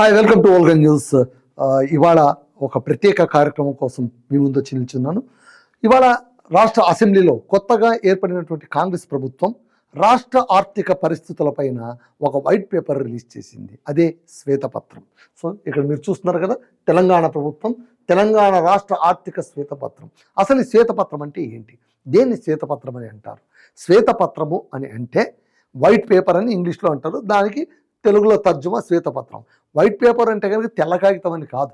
Hi welcome to ఓల్గన్ news ఇవాళ ఒక ప్రత్యేక కార్యక్రమం కోసం మీ ముందు వచ్చి నిల్చున్నాను. ఇవాళ రాష్ట్ర అసెంబ్లీలో కొత్తగా ఏర్పడినటువంటి కాంగ్రెస్ ప్రభుత్వం రాష్ట్ర ఆర్థిక పరిస్థితులపైన ఒక వైట్ పేపర్ రిలీజ్ చేసింది. అదే శ్వేతపత్రం. సో ఇక్కడ మీరు చూస్తున్నారు కదా తెలంగాణ ప్రభుత్వం తెలంగాణ రాష్ట్ర ఆర్థిక శ్వేతపత్రం. అసలు శ్వేతపత్రం అంటే ఏంటి? దేన్ని శ్వేతపత్రం అని అంటారు? శ్వేతపత్రము అని అంటే వైట్ పేపర్ అని ఇంగ్లీష్లో అంటారు. దానికి తెలుగులో తర్జుమా శ్వేతపత్రం. వైట్ పేపర్ అంటే కనుక తెల్ల కాగితం అని కాదు.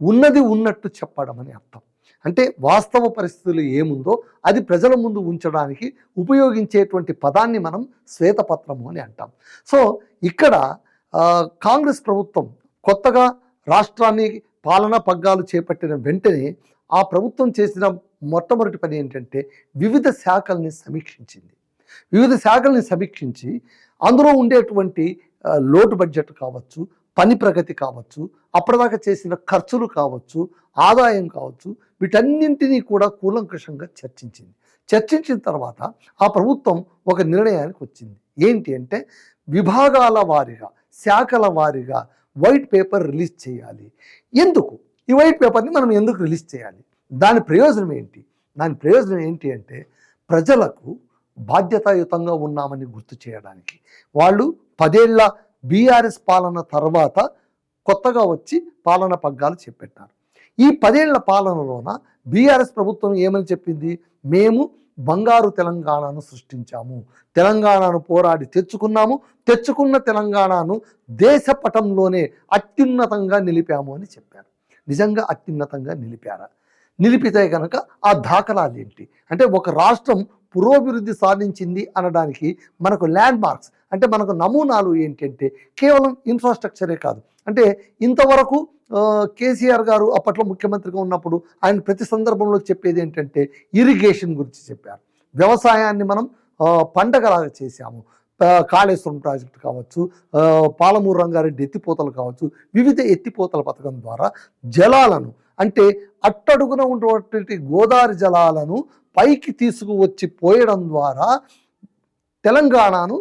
ఉన్నది ఉన్నట్టు చెప్పడం అని అర్థం. అంటే వాస్తవ పరిస్థితులు ఏముందో అది ప్రజల ముందు ఉంచడానికి ఉపయోగించేటువంటి పదాన్ని మనం శ్వేతపత్రము అని అంటాం. సో ఇక్కడ కాంగ్రెస్ ప్రభుత్వం కొత్తగా రాష్ట్రాన్ని పాలనా పగ్గాలు చేపట్టిన వెంటనే ఆ ప్రభుత్వం చేసిన మొట్టమొదటి పని ఏంటంటే వివిధ శాఖల్ని సమీక్షించింది. వివిధ శాఖల్ని సమీక్షించి అందులో ఉండేటువంటి లోటు బడ్జెట్ కావచ్చు పని ప్రగతి కావచ్చు అప్పటిదాకా చేసిన ఖర్చులు కావచ్చు ఆదాయం కావచ్చు వీటన్నింటినీ కూడా కూలంకషంగా చర్చించింది. చర్చించిన తర్వాత ఆ ప్రభుత్వం ఒక నిర్ణయానికి వచ్చింది. ఏంటి అంటే విభాగాల వారీగా శాఖల వారీగా వైట్ పేపర్ రిలీజ్ చేయాలి. ఎందుకు? ఈ వైట్ పేపర్ని మనం ఎందుకు రిలీజ్ చేయాలి? దాని ప్రయోజనం ఏంటి? దాని ప్రయోజనం ఏంటి అంటే ప్రజలకు బాధ్యతాయుతంగా ఉన్నామని గుర్తు చేయడానికి. వాళ్ళు పదేళ్ళ బీఆర్ఎస్ పాలన తర్వాత కొత్తగా వచ్చి పాలన పగ్గాలు చెప్పెట్టారు ఈ పదేళ్ళ పాలనలోన బీఆర్ఎస్ ప్రభుత్వం ఏమని చెప్పింది? మేము బంగారు తెలంగాణను సృష్టించాము. తెలంగాణను పోరాడి తెచ్చుకున్నాము. తెచ్చుకున్న తెలంగాణను దేశ పటంలోనే అత్యున్నతంగా నిలిపాము అని చెప్పారు. నిజంగా అత్యున్నతంగా నిలిపారా? నిలిపితే కనుక ఆ దాఖలాలు ఏంటి అంటే ఒక రాష్ట్రం పురోభివృద్ధి సాధించింది అనడానికి మనకు ల్యాండ్ మార్క్స్ అంటే మనకు నమూనాలు ఏంటంటే కేవలం ఇన్ఫ్రాస్ట్రక్చరే కాదు. అంటే ఇంతవరకు కేసీఆర్ గారు అప్పట్లో ముఖ్యమంత్రిగా ఉన్నప్పుడు ఆయన ప్రతి సందర్భంలో చెప్పేది ఏంటంటే ఇరిగేషన్ గురించి చెప్పారు. వ్యవసాయాన్ని మనం పండగలాగా చేశాము. కాళేశ్వరం ప్రాజెక్టు కావచ్చు పాలమూరు రంగారెడ్డి ఎత్తిపోతలు కావచ్చు వివిధ ఎత్తిపోతల పథకం ద్వారా జలాలను అంటే అట్టడుగున ఉన్నటువంటి గోదావరి జలాలను పైకి తీసుకువచ్చి పోయడం ద్వారా తెలంగాణను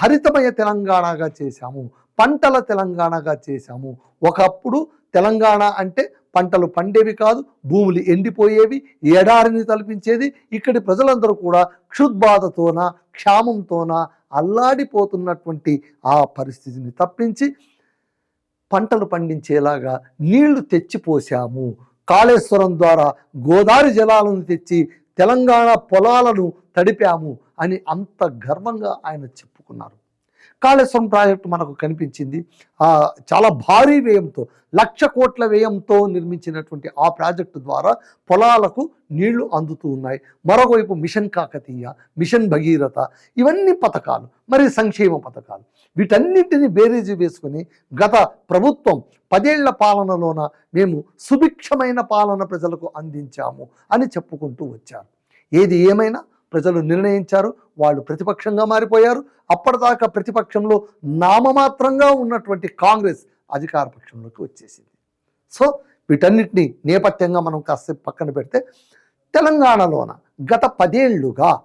హరితమయ తెలంగాణగా చేశాము పంటల తెలంగాణగా చేశాము. ఒకప్పుడు తెలంగాణ అంటే పంటలు పండేవి కాదు భూములు ఎండిపోయేవి ఎడారిని తలపించేది. ఇక్కడి ప్రజలందరూ కూడా క్షుద్బాధతోన క్షామంతోన అల్లాడిపోతున్నటువంటి ఆ పరిస్థితిని తప్పించి పంటలు పండించేలాగా నీళ్ళు తెచ్చిపోసాము కాళేశ్వరం ద్వారా గోదావరి జలాలను తెచ్చి తెలంగాణ పొలాలను తడిపాము అని అంత గర్వంగా ఆయన చెప్పుకున్నారు కాళేశ్వరం ప్రాజెక్టు మనకు కనిపించింది. చాలా భారీ వ్యయంతో లక్ష కోట్ల వ్యయంతో నిర్మించినటువంటి ఆ ప్రాజెక్టు ద్వారా పొలాలకు నీళ్ళు అందుతూ ఉన్నాయి. మరొకవైపు మిషన్ కాకతీయ మిషన్ భగీరథ ఇవన్నీ పథకాలు మరి సంక్షేమ పథకాలు. వీటన్నింటినీ బేరీజు వేసుకుని గత ప్రభుత్వం పదేళ్ళ పాలనలోన మేము సుభిక్షమైన పాలన ప్రజలకు అందించాము అని చెప్పుకుంటూ వచ్చారు. ఏది ఏమైనా ప్రజలు నిర్ణయించారు వాళ్ళు ప్రతిపక్షంగా మారిపోయారు. అప్పటిదాకా ప్రతిపక్షంలో నామమాత్రంగా ఉన్నటువంటి కాంగ్రెస్ అధికార పక్షంలోకి వచ్చేసింది. సో వీటన్నిటిని నేపథ్యంగా మనం కాసేపు పక్కన పెడితే తెలంగాణలోన గత పదేళ్ళుగా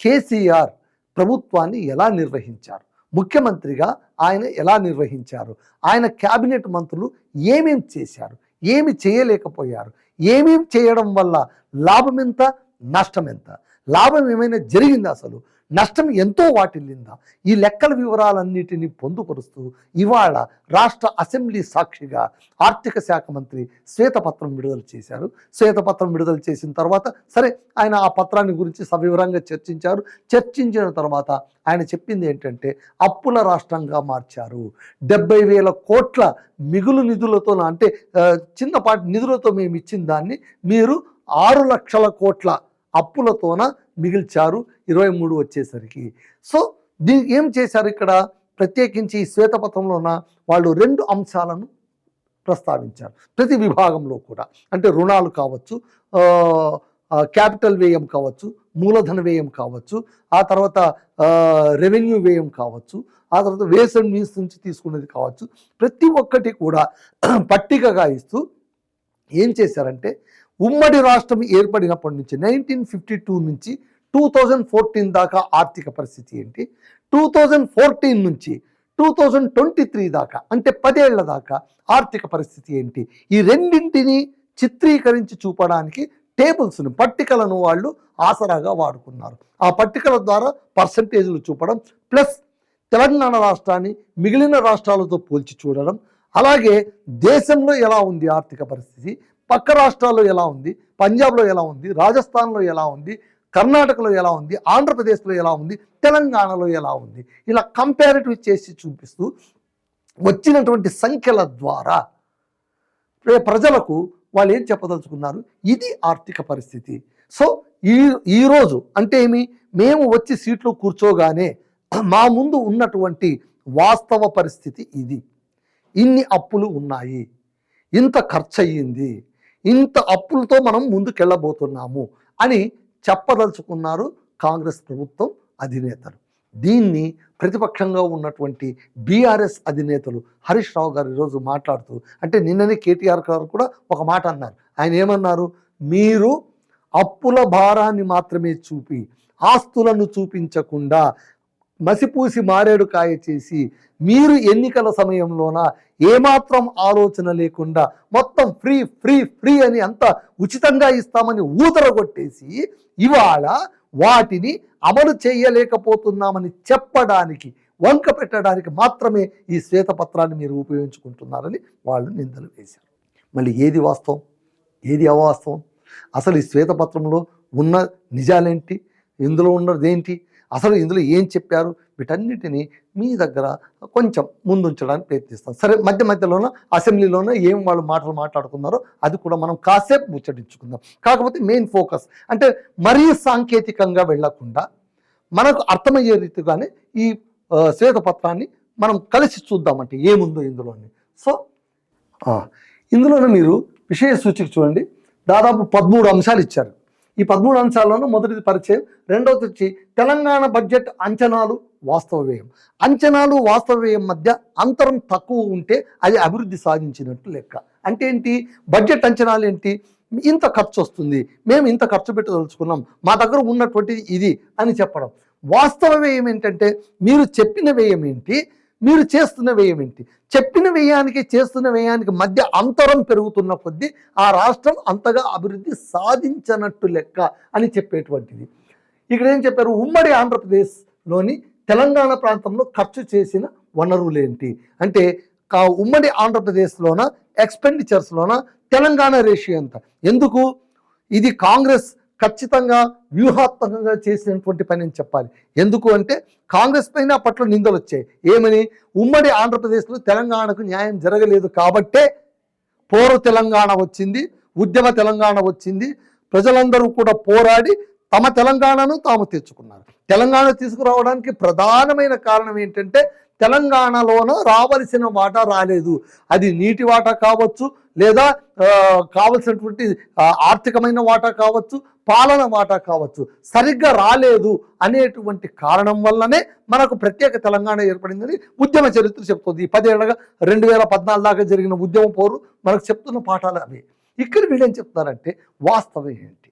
కేసీఆర్ ప్రభుత్వాన్ని ఎలా నిర్వహించారు? ముఖ్యమంత్రిగా ఆయన ఎలా నిర్వహించారు? ఆయన క్యాబినెట్ మంత్రులు ఏమేం చేశారు? ఏమి చేయలేకపోయారు? ఏమేం చేయడం వల్ల లాభం ఎంత? నష్టం ఎంత? లాభం ఏమైనా జరిగిందా అసలు? నష్టం ఎంతో వాటిల్లిందా? ఈ లెక్కల వివరాలన్నిటినీ పొందుపరుస్తూ ఇవాళ రాష్ట్ర అసెంబ్లీ సాక్షిగా ఆర్థిక శాఖ మంత్రి శ్వేతపత్రం విడుదల చేశారు. శ్వేతపత్రం విడుదల చేసిన తర్వాత సరే ఆయన ఆ పత్రాన్ని గురించి సవివరంగా చర్చించారు. చర్చించిన తర్వాత ఆయన చెప్పింది ఏంటంటే అప్పుల రాష్ట్రంగా మార్చారు. డెబ్బై వేల కోట్ల మిగులు నిధులతో అంటే చిన్నపాటి నిధులతో మేము ఇచ్చిన దాన్ని మీరు ఆరు లక్షల కోట్ల అప్పులతోన మిగిల్చారు ఇరవై మూడు వచ్చేసరికి. సో దీనికి ఏం చేశారు ఇక్కడ? ప్రత్యేకించి ఈ శ్వేతపత్రంలోన వాళ్ళు రెండు అంశాలను ప్రస్తావించారు. ప్రతి విభాగంలో కూడా. అంటే రుణాలు కావచ్చు క్యాపిటల్ వ్యయం కావచ్చు మూలధన వ్యయం కావచ్చు ఆ తర్వాత రెవెన్యూ వ్యయం కావచ్చు ఆ తర్వాత వేస్ అండ్ మీన్స్ నుంచి తీసుకునేది కావచ్చు. ప్రతి ఒక్కటి కూడా పట్టికగా ఇస్తూ ఏం చేశారంటే ఉమ్మడి రాష్ట్రం ఏర్పడినప్పటి నుంచి నైన్టీన్ ఫిఫ్టీ టూ నుంచి టూ థౌజండ్ ఫోర్టీన్ దాకా ఆర్థిక పరిస్థితి ఏంటి? టూ థౌజండ్ ఫోర్టీన్ నుంచి టూ థౌజండ్ ట్వంటీ త్రీ దాకా అంటే పదేళ్ళ దాకా ఆర్థిక పరిస్థితి ఏంటి? ఈ రెండింటిని చిత్రీకరించి చూపడానికి టేబుల్స్ను పట్టికలను వాళ్ళు ఆసరాగా వాడుకున్నారు. ఆ పట్టికల ద్వారా పర్సంటేజ్లు చూపడం ప్లస్ తెలంగాణ రాష్ట్రాన్ని మిగిలిన రాష్ట్రాలతో పోల్చి చూడడం అలాగే దేశంలో ఎలా ఉంది ఆర్థిక పరిస్థితి? పక్క రాష్ట్రాల్లో ఎలా ఉంది? పంజాబ్లో ఎలా ఉంది? రాజస్థాన్లో ఎలా ఉంది? కర్ణాటకలో ఎలా ఉంది? ఆంధ్రప్రదేశ్లో ఎలా ఉంది? తెలంగాణలో ఎలా ఉంది? ఇలా కంపారిటివ్ చేసి చూపిస్తూ వచ్చినటువంటి సంఖ్యల ద్వారా ప్రజలకు వాళ్ళు ఏం చెప్పదలుచుకున్నారు? ఇది ఆర్థిక పరిస్థితి. సో ఈ ఈరోజు అంటే ఏమి? మేము వచ్చి సీట్లో కూర్చోగానే మా ముందు ఉన్నటువంటి వాస్తవ పరిస్థితి ఇది. ఇన్ని అప్పులు ఉన్నాయి. ఇంత ఖర్చు అయ్యింది ఇంత అప్పులతో మనం ముందుకెళ్ళబోతున్నాము అని చెప్పదలుచుకున్నారు కాంగ్రెస్ ప్రభుత్వం అధినేతలు. దీన్ని ప్రతిపక్షంగా ఉన్నటువంటి బీఆర్ఎస్ అధినేతలు హరీష్ రావు గారు ఈరోజు మాట్లాడుతూ అంటే నిన్ననే కేటీఆర్ గారు కూడా ఒక మాట అన్నారు. ఆయన ఏమన్నారు? మీరు అప్పుల భారాన్ని మాత్రమే చూపి ఆస్తులను చూపించకుండా మసిపూసి మారేడు కాయ చేసి మీరు ఎన్నికల సమయంలోన ఏమాత్రం ఆలోచన లేకుండా మొత్తం ఫ్రీ ఫ్రీ ఫ్రీ అని అంత ఉచితంగా ఇస్తామని ఊదరగొట్టేసి ఇవాళ వాటిని అమలు చేయలేకపోతున్నామని చెప్పడానికి వంక పెట్టడానికి మాత్రమే ఈ శ్వేతపత్రాన్ని మీరు ఉపయోగించుకుంటున్నారని వాళ్ళు నిందలు వేశారు. మళ్ళీ ఏది వాస్తవం? ఏది అవాస్తవం? అసలు ఈ శ్వేతపత్రంలో ఉన్న నిజాలేంటి? ఇందులో ఉన్నదేంటి అసలు ఇందులో ఏం చెప్పారు? వీటన్నిటిని మీ దగ్గర కొంచెం ముందుంచడానికి ప్రయత్నిస్తాం. సరే మధ్య మధ్యలోన అసెంబ్లీలోనే ఏం వాళ్ళు మాటలు మాట్లాడుకున్నారో అది కూడా మనం కాసేపు ముచ్చటించుకుందాం. కాకపోతే మెయిన్ ఫోకస్ అంటే మరీ సాంకేతికంగా వెళ్ళకుండా మనకు అర్థమయ్యే రీతిగానే ఈ శ్వేతపత్రాన్ని మనం కలిసి చూద్దామంటే ఏముందో ఇందులోని. సో ఇందులోనే మీరు విషయ సూచిక చూడండి. దాదాపు పదమూడు అంశాలు ఇచ్చారు. ఈ పదమూడు అంశాల్లోనూ మొదటిది పరిచయం. రెండవది వచ్చి తెలంగాణ బడ్జెట్ అంచనాలు వాస్తవ వ్యయం. అంచనాలు వాస్తవ వ్యయం మధ్య అంతరం తక్కువ ఉంటే అది అభివృద్ధి సాధించినట్టు లెక్క. అంటే ఏంటి? బడ్జెట్ అంచనాలు ఏంటి? ఇంత ఖర్చు వస్తుంది. మేము ఇంత ఖర్చు పెట్టదలుచుకున్నాం. మా దగ్గర ఉన్నటువంటిది ఇది అని చెప్పడం. వాస్తవ వ్యయం ఏంటంటే మీరు చెప్పిన వ్యయం ఏంటి? మీరు చేస్తున్న వ్యయం ఏంటి? చెప్పిన వ్యయానికి చేస్తున్న వ్యయానికి మధ్య అంతరం పెరుగుతున్న కొద్దీ ఆ రాష్ట్రం అంతగా అభివృద్ధి సాధించనట్టు లెక్క అని చెప్పేటువంటిది. ఇక్కడ ఏం చెప్పారు? ఉమ్మడి ఆంధ్రప్రదేశ్లోని తెలంగాణ ప్రాంతంలో ఖర్చు చేసిన వనరులేంటి అంటే కా- ఉమ్మడి ఆంధ్రప్రదేశ్లోన ఎక్స్పెండిచర్స్లోన తెలంగాణ రేషియో ఎంత? ఎందుకు? ఇది కాంగ్రెస్ ఖచ్చితంగా వ్యూహాత్మకంగా చేసినటువంటి పని అని చెప్పాలి. ఎందుకు అంటే కాంగ్రెస్ పైన అప్పట్లో నిందలు వచ్చాయి. ఏమని? ఉమ్మడి ఆంధ్రప్రదేశ్లో తెలంగాణకు న్యాయం జరగలేదు కాబట్టే పూర్వ తెలంగాణ వచ్చింది ఉద్యమ తెలంగాణ వచ్చింది. ప్రజలందరూ కూడా పోరాడి తమ తెలంగాణను తాము తెచ్చుకున్నారు. తెలంగాణ తీసుకురావడానికి ప్రధానమైన కారణం ఏంటంటే తెలంగాణలోన రావలసిన వాటా రాలేదు. అది నీటి వాటా కావచ్చు లేదా కావలసినటువంటి ఆర్థికమైన వాటా కావచ్చు పాలన వాటా కావచ్చు. సరిగ్గా రాలేదు అనేటువంటి కారణం వల్లనే మనకు ప్రత్యేక తెలంగాణ ఏర్పడిందని ఉద్యమ చరిత్ర చెప్తుంది. ఈ పదేళ్ళగా రెండు వేల పద్నాలుగు దాకా జరిగిన ఉద్యమ పోరు మనకు చెప్తున్న పాఠాలు అవి. ఇక్కడ వీళ్ళేం చెప్తారంటే వాస్తవం ఏంటి?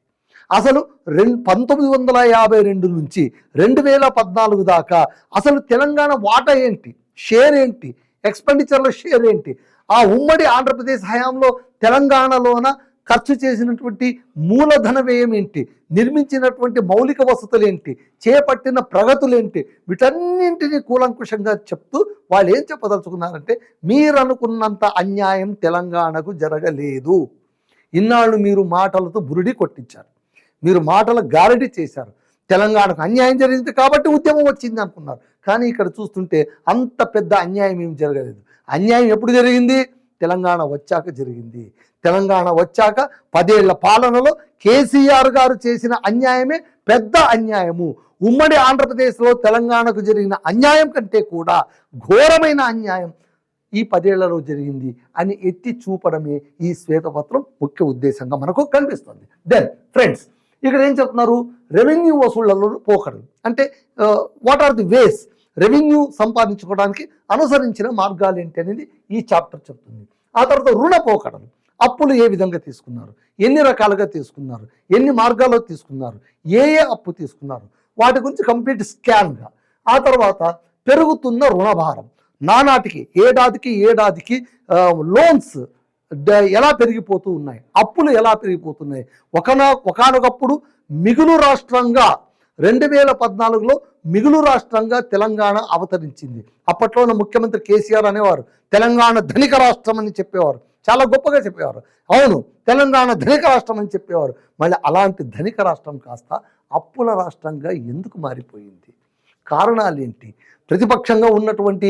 అసలు రెండు పంతొమ్మిది వందల యాభై రెండు నుంచి రెండు వేల పద్నాలుగు దాకా అసలు తెలంగాణ వాటా ఏంటి? షేర్ ఏంటి? ఎక్స్పెండిచర్ల షేర్ ఏంటి? ఆ ఉమ్మడి ఆంధ్రప్రదేశ్ హయాంలో తెలంగాణలోన ఖర్చు చేసినటువంటి మూలధన వ్యయం ఏంటి? నిర్మించినటువంటి మౌలిక వసతులు ఏంటి? చేపట్టిన ప్రగతులేంటి వీటన్నింటినీ కూలంకుషంగా చెప్తూ వాళ్ళు ఏం చెప్పదలుచుకున్నారంటే మీరు అనుకున్నంత అన్యాయం తెలంగాణకు జరగలేదు. ఇన్నాళ్ళు మీరు మాటలతో బురుడి కొట్టించారు. మీరు మాటల గారడి చేశారు. తెలంగాణకు అన్యాయం జరిగింది కాబట్టి ఉద్యమం వచ్చింది అనుకున్నారు. కానీ ఇక్కడ చూస్తుంటే అంత పెద్ద అన్యాయం ఏం జరగలేదు. అన్యాయం ఎప్పుడు జరిగింది? తెలంగాణ వచ్చాక జరిగింది. తెలంగాణ వచ్చాక పదేళ్ళ పాలనలో కేసీఆర్ గారు చేసిన అన్యాయమే పెద్ద అన్యాయము. ఉమ్మడి ఆంధ్రప్రదేశ్లో తెలంగాణకు జరిగిన అన్యాయం కంటే కూడా ఘోరమైన అన్యాయం ఈ పదేళ్ళలో జరిగింది అని ఎత్తి చూపడమే ఈ శ్వేతపత్రం ముఖ్య ఉద్దేశంగా మనకు కనిపిస్తుంది. దెన్ ఫ్రెండ్స్ ఇక్కడ ఏం చెప్తున్నారు? రెవెన్యూ వసూళ్ళలో పోకడలు అంటే what are the ways revenue సంపాదించుకోవడానికి అనుసరించిన మార్గాలు ఏంటి అనేది ఈ చాప్టర్ చెప్తుంది. ఆ తర్వాత రుణ పోకడలు. అప్పులు ఏ విధంగా తీసుకున్నారు? ఎన్ని రకాలుగా తీసుకున్నారు? ఎన్ని మార్గాల్లో తీసుకున్నారు? ఏ ఏ అప్పు తీసుకున్నారు? వాటి గురించి కంప్లీట్ స్కాన్గా ఆ తర్వాత పెరుగుతున్న రుణభారం. నానాటికి ఏడాదికి ఏడాదికి లోన్స్ ఎలా పెరిగిపోతూ ఉన్నాయి? అప్పులు ఎలా పెరిగిపోతున్నాయి? ఒకనా ఒకనొకప్పుడు మిగులు రాష్ట్రంగా రెండు వేల పద్నాలుగులో మిగులు రాష్ట్రంగా తెలంగాణ అవతరించింది. అప్పట్లో ఉన్న ముఖ్యమంత్రి కేసీఆర్ అనేవారు తెలంగాణ ధనిక రాష్ట్రం అని చెప్పేవారు. చాలా గొప్పగా చెప్పేవారు. అవును తెలంగాణ ధనిక రాష్ట్రం అని చెప్పేవారు. మళ్ళీ అలాంటి ధనిక రాష్ట్రం కాస్త అప్పుల రాష్ట్రంగా ఎందుకు మారిపోయింది? కారణాలు ఏంటి ప్రతిపక్షంగా ఉన్నటువంటి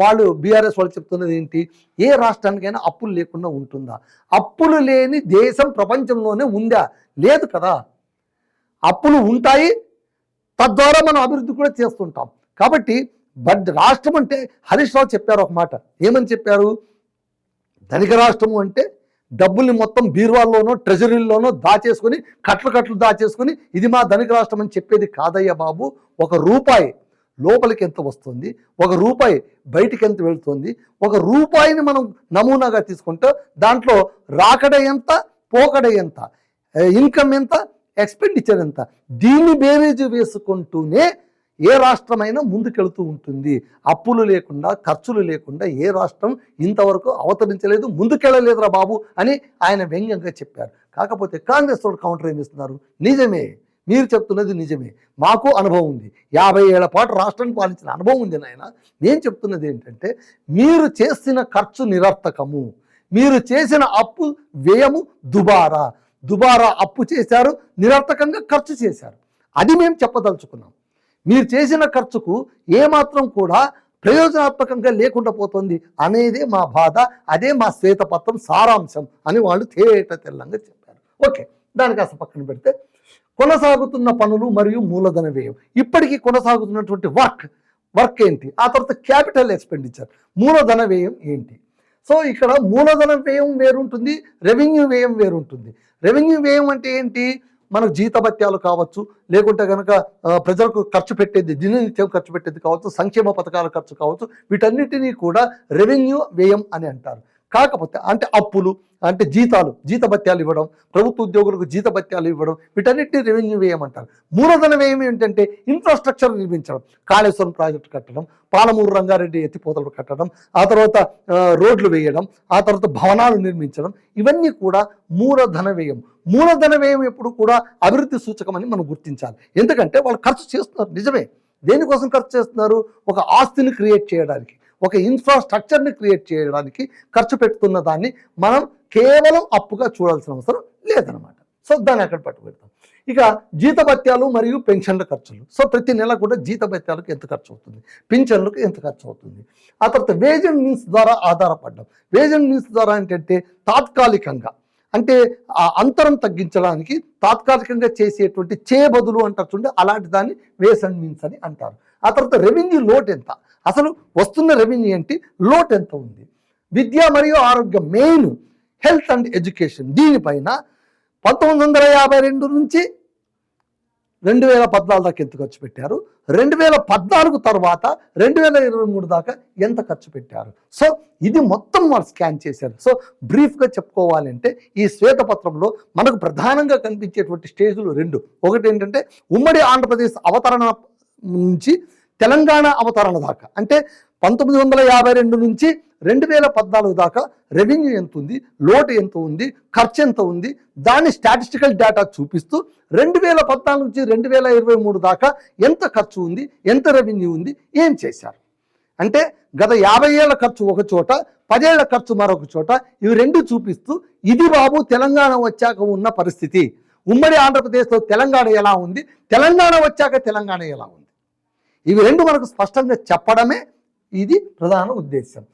వాళ్ళు బీఆర్ఎస్ వాళ్ళు చెప్తున్నది ఏంటి? ఏ రాష్ట్రానికైనా అప్పులు లేకుండా ఉంటుందా? అప్పులు లేని దేశం ప్రపంచంలోనే ఉందా? లేదు కదా. అప్పులు ఉంటాయి తద్వారా మనం అభివృద్ధి కూడా చేస్తుంటాం. కాబట్టి బట్ రాష్ట్రం అంటే హరీష్ రావు చెప్పారు ఒక మాట. ఏమని చెప్పారు? ధనిక రాష్ట్రము అంటే డబ్బుల్ని మొత్తం బీరువాల్లోనో ట్రెజరీల్లోనో దాచేసుకొని కట్లు కట్లు దాచేసుకొని ఇది మా ధనిక రాష్ట్రం అని చెప్పేది కాదయ్య బాబు. ఒక రూపాయి లోపలికి ఎంత వస్తుంది? ఒక రూపాయి బయటికి ఎంత వెళుతుంది? ఒక రూపాయిని మనం నమూనాగా తీసుకుంటే దాంట్లో రాకడ ఎంత పోకడ ఎంత ఇన్కమ్ ఎంత ఎక్స్పెండిచర్ ఎంత? దీన్ని బేరేజ్ వేసుకుంటూనే ఏ రాష్ట్రమైనా ముందుకెళుతూ ఉంటుంది. అప్పులు లేకుండా ఖర్చులు లేకుండా ఏ రాష్ట్రం ఇంతవరకు అవతరించలేదు ముందుకెళ్ళలేదురా బాబు అని ఆయన వ్యంగ్యంగా చెప్పారు. కాకపోతే కాంగ్రెస్ వాళ్ళు కౌంటర్ ఏమిస్తున్నారు నిజమే. మీరు చెప్తున్నది నిజమే. మాకు అనుభవం ఉంది. యాభై ఏళ్ళ పాటు రాష్ట్రాన్ని పాలించిన అనుభవం ఉంది నాయన. నేను చెప్తున్నది ఏంటంటే మీరు చేసిన ఖర్చు నిరర్థకము. మీరు చేసిన అప్పు వ్యయము దుబారా. దుబారా అప్పు చేశారు నిరర్థకంగా ఖర్చు చేశారు. అది మేము చెప్పదలుచుకున్నాం. మీరు చేసిన ఖర్చుకు ఏమాత్రం కూడా ప్రయోజనాత్మకంగా లేకుండా పోతుంది అనేదే మా బాధ అదే మా శ్వేతపత్రం సారాంశం అని వాళ్ళు తేట తెల్లంగా చెప్పారు. ఓకే. దానికి అసలు పక్కన పెడితే కొనసాగుతున్న పనులు మరియు మూలధన వ్యయం. ఇప్పటికీ కొనసాగుతున్నటువంటి వర్క్ వర్క్ ఏంటి? ఆ తర్వాత క్యాపిటల్ ఎక్స్పెండిచర్ మూలధన వ్యయం ఏంటి? సో ఇక్కడ మూలధన వ్యయం వేరుంటుంది రెవెన్యూ వ్యయం వేరుంటుంది. రెవెన్యూ వ్యయం అంటే ఏంటి? మనకు జీతభత్యాలు కావచ్చు లేకుంటే కనుక ప్రజలకు ఖర్చు పెట్టేది దిననిత్యం ఖర్చు పెట్టేది కావచ్చు సంక్షేమ పథకాల ఖర్చు కావచ్చు వీటన్నిటినీ కూడా రెవెన్యూ వ్యయం అని అంటారు. కాకపోతే అంటే అప్పులు అంటే జీతాలు జీతభత్యాలు ఇవ్వడం ప్రభుత్వ ఉద్యోగులకు జీతభత్యాలు ఇవ్వడం వీటన్నిటిని రెవెన్యూ వ్యయం అంటారు మూలధన వ్యయం ఏంటంటే ఇన్ఫ్రాస్ట్రక్చర్ నిర్మించడం కాళేశ్వరం ప్రాజెక్టు కట్టడం పాలమూరు రంగారెడ్డి ఎత్తిపోతలు కట్టడం ఆ తర్వాత రోడ్లు వేయడం ఆ తర్వాత భవనాలు నిర్మించడం ఇవన్నీ కూడా మూలధన వ్యయం. మూలధన వ్యయం ఎప్పుడు కూడా అభివృద్ధి సూచకమని మనం గుర్తించాలి. ఎందుకంటే వాళ్ళు ఖర్చు చేస్తున్నారు. నిజమే. దేనికోసం ఖర్చు చేస్తున్నారు? ఒక ఆస్తిని క్రియేట్ చేయడానికి. ఒక ఇన్ఫ్రాస్ట్రక్చర్ని క్రియేట్ చేయడానికి ఖర్చు పెట్టుకున్న దాన్ని మనం కేవలం అప్పుగా చూడాల్సిన అవసరం లేదనమాట సో దాన్ని అక్కడ పట్టుబెడతాం. ఇక జీతభత్యాలు మరియు పెన్షన్ల ఖర్చులు. సో ప్రతి నెల కూడా జీతభత్యాలకు ఎంత ఖర్చు అవుతుంది? పింఛన్లకు ఎంత ఖర్చు అవుతుంది? ఆ తర్వాత వేజ్ అండ్ మీన్స్ ద్వారా ఆధారపడ్డం. వేజ్ అండ్ మీన్స్ ద్వారా ఏంటంటే తాత్కాలికంగా అంటే ఆ అంతరం తగ్గించడానికి తాత్కాలికంగా చేసేటువంటి చేబదులు అంటారు చూడండి అలాంటి దాన్ని వేస్ అండ్ మీన్స్ అని అంటారు. ఆ తర్వాత రెవెన్యూ లోట్ ఎంత? అసలు వస్తున్న రెవెన్యూ ఏంటి? లోట్ ఎంత ఉంది? విద్య మరియు ఆరోగ్యం మెయిన్ హెల్త్ అండ్ ఎడ్యుకేషన్ దీనిపైన పంతొమ్మిది వందల యాభై రెండు నుంచి రెండు వేల పద్నాలుగు దాకా ఎంత ఖర్చు పెట్టారు? రెండు వేల పద్నాలుగు తర్వాత రెండు వేల ఇరవై మూడు దాకా ఎంత ఖర్చు పెట్టారు? సో ఇది మొత్తం వాళ్ళు స్కాన్ చేశారు. సో బ్రీఫ్గా చెప్పుకోవాలంటే ఈ శ్వేతపత్రంలో మనకు ప్రధానంగా కనిపించేటువంటి స్టేజ్లు రెండు. ఒకటి ఏంటంటే ఉమ్మడి ఆంధ్రప్రదేశ్ అవతరణ నుంచి తెలంగాణ అవతరణ దాకా. అంటే పంతొమ్మిది వందల యాభై రెండు నుంచి రెండు వేల పద్నాలుగు దాకా రెవెన్యూ ఎంత ఉంది లోటు ఎంత ఉంది ఖర్చు ఎంత ఉంది దాన్ని స్టాటిస్టికల్ డేటా చూపిస్తూ రెండు వేల పద్నాలుగు నుంచి రెండు వేల ఇరవై మూడు దాకా ఎంత ఖర్చు ఉంది ఎంత రెవెన్యూ ఉంది ఏం చేశారు? అంటే గత యాభై ఏళ్ళ ఖర్చు ఒక చోట పదేళ్ళ ఖర్చు మరొక చోట ఇవి రెండు చూపిస్తూ ఇది బాబు తెలంగాణ వచ్చాక ఉన్న పరిస్థితి. ఉమ్మడి ఆంధ్రప్రదేశ్లో తెలంగాణ ఎలా ఉంది తెలంగాణ వచ్చాక తెలంగాణ ఎలా ఉంది? ఇవి రెండు మనకు స్పష్టంగా చెప్పడమే ఇది ప్రధాన ఉద్దేశం